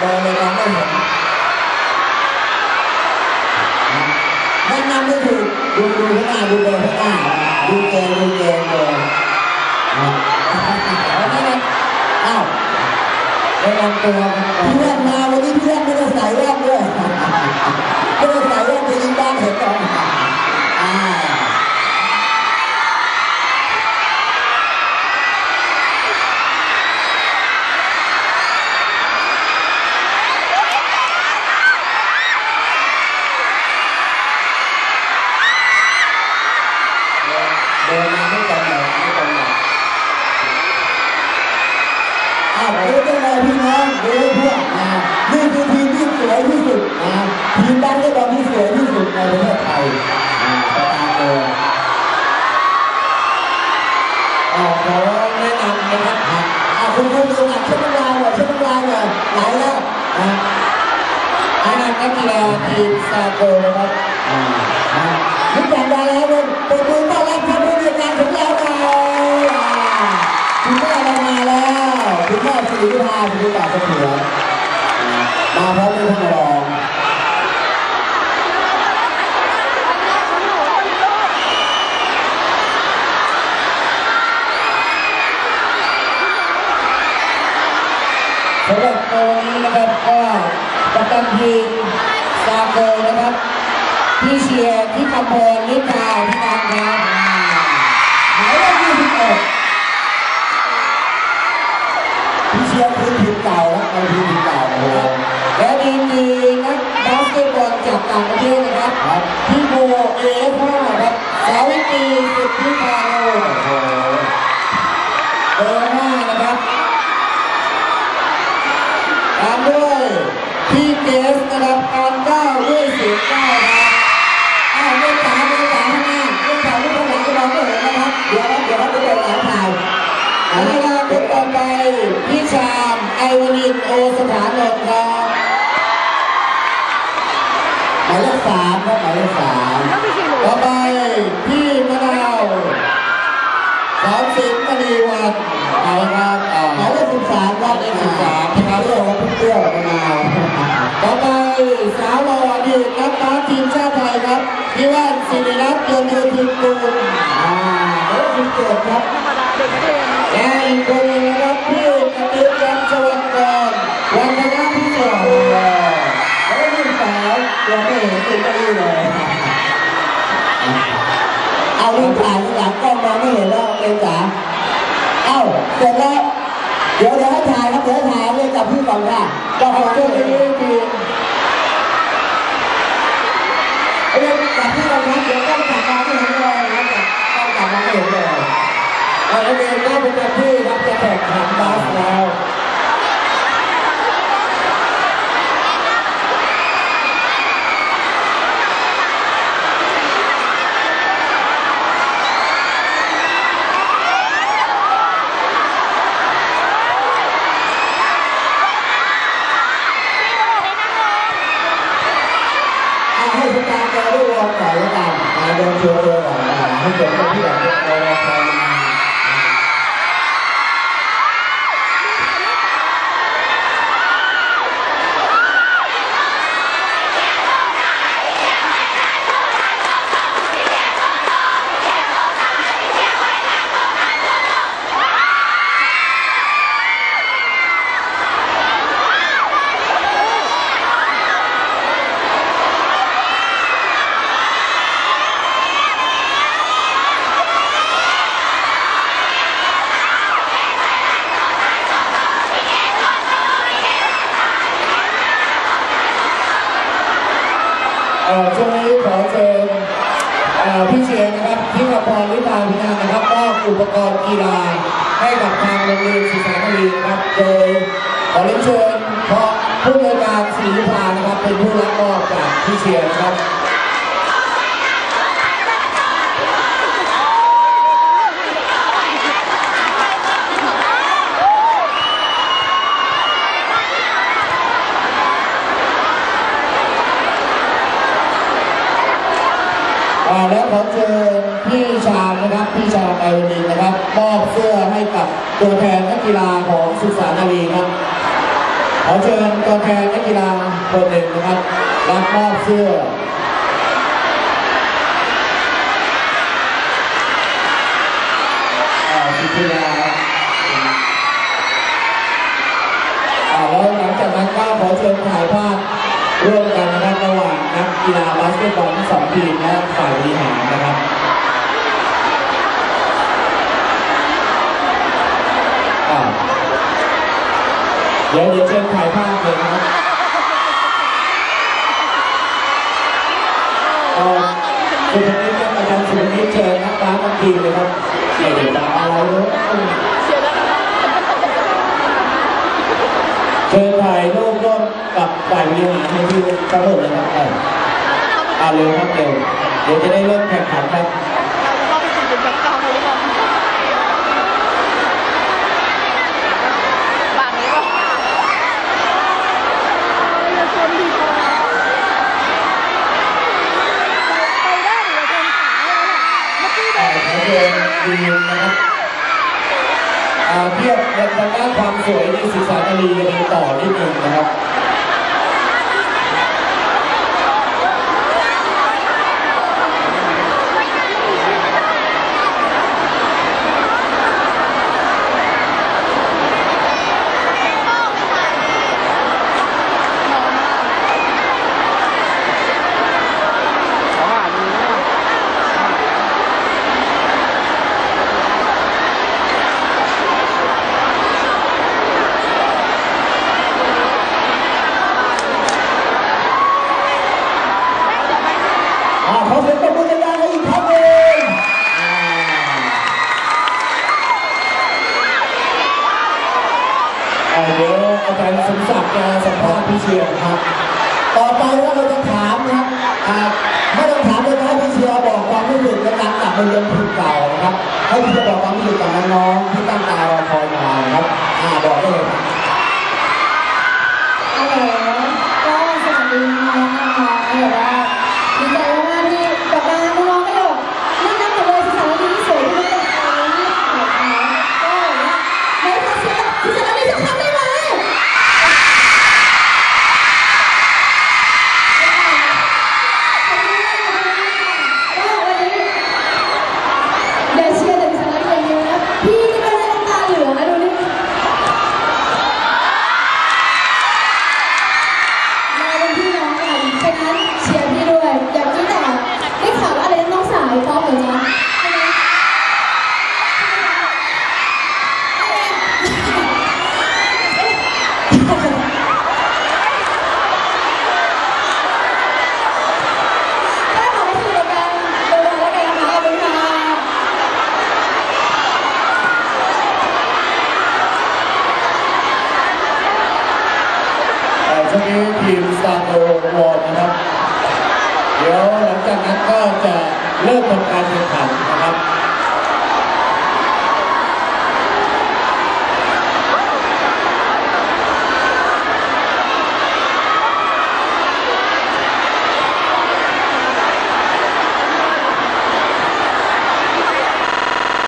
เดินเลยมองไม่เห็นแนะนำไม่ถูกดูดูข้างหน้าดูเดินข้างหน้าดูเกมดูเกมเลยเอาไม่ได้อ้าวแนะนำตัวพี่แว่นมาวันนี้เพี่แว่นไม่ได้ใส่แว่นด้วยไม่ได้ใส่แว่นจะยิงบ้านเห็นก่อนอ่า นี่คือทีมที่สวยที่สุดนะทีมบาสเกตบอลที่สวยที่สุดในประเทศไทยอ่าสตาร์เกอร์อ๋อขอแนะนำนะครับอะอะคุณคุณดูหนักเช็ดน้ำลายหน่อยเช็ดน้ำลายหน่อยไหลแล้วนะแนะนำนักกีฬาทีมสตาร์เกอนะครับอ่าอ่านึกอย่างไรแล้วคุณปรบมือต้อนรับท่านผู้บริการของเราหน่อยอ่าคุณแม่เรามาแล้วคุณแม่สิริพาสิริตาเสถียร มาพร้อมด้วยท่านรองสำหรับในวันนี้นะครับก็กัปตันทีมซาโกนะครับ พี่เชียร์ที่คำพรนิพาพินันท์ครับ สนะครับการเก้าด้วยเสียงเก้าครับอ้าวเรื่องสามเรื่องสามข้างหน้าเรื่องสามเรื่องข้างหลังก็มองไม่เห็นนะครับเดี๋ยวนะเดี๋ยวนะเดี๋ยวเราถ่ายอันนี้ก็เป็นต่อไปพี่ชามไอวานินโอสถานนท์ครับหมายเลขสามครับหมายเลขสามต่อไปพี่มะนาวสอนสิงห์มณีวันเอาละครับหมายเลขสิบสามครับเลขสิบสามนะครับเรื่องของพี่เปรี้ยวมะนาว ครับพี่ว่านศิริรัตน์ยนต์โยธินกุลอ่าหมายเลขสิบเจ็ดครับและอีกคนหนึงนะครับพี่กติกจันทร์สวัสดิ์กรวันธนาพิเศษแล้วก็ยิ่สาวยังไม่เห็นติดก็ยิ่งเลยเอาวิ่งผ่านหลังกล้องมองไม่เห็นแล้วเองจ๋าเอ้าเสร็จแล้วเดี๋ยวเดี๋ยวให้ถ่ายครับเดี๋ยวให้ถ่ายเลยกับพี่ก่อนค่ะก็ขอช่วยพี่ทีไอ้เรื่องกับพี่ก่ อนนะเดี๋ยวต้องจับมองไม่เห็นเลยนะครับต้องจับมองไม่เห็นเลย เอาละเองก็เป็นหน้าที่ครับจะแข่งขันบาสแล้วเอาให้สตาร์เกอร์ได้วอร์มก่อนแล้วกันมาเดินเที่ยวเลยก่อนนะให้เกิดเป็นที่แบบเราเราพอมา เอ่อ ช่วงนี้ขอเชิญพี่เชียร์นะครับที่กพรวิตาพินานะครับมอบอุปกรณ์กีฬาให้กับทางโรงเรียนศรีสารคดีนะครับโดยขอเรียนเชิญเพราะผู้บริการศรีวิภานะครับเป็นผู้รับมอบจากพี่เชียร์นะครับ่าแล้วขอเชิญพี่ชามนะครับพี่ชามไอวนินนะครับมอบเสื้อให้กับตัวแทนนักกีฬาของสุสานารีครับขอเชิญตัวแทนนักกีฬาคนหนึ่งนะครับรับมอบเสื้อ คลินและฝ่ายบริหารนะครับเดี๋ยวเดี๋เชิญถ่ายภาพเลยนะครับคุณธนิตอาจารย์สุนี้เชิญนักร้านนักทีมเลยครับเดี๋ยวาะอะไรเนาะเชิญถ่ายรูปร่วมกับฝ่ายบริหารในที่กระโดดเลยครับ เอาเร็วครับเร็วเดี๋ยวจะได้เริ่มแข่งขันครับดีนะครับเทียบในทางด้านความสวยในสุสานารีกันต่อนิดนึงนะครับ แกสัมภาษณ์พี่เชียร์ครับ ต่อไปว่าเราจะถามนะครับั้นก็จะเริ่มทำการแข่งขัน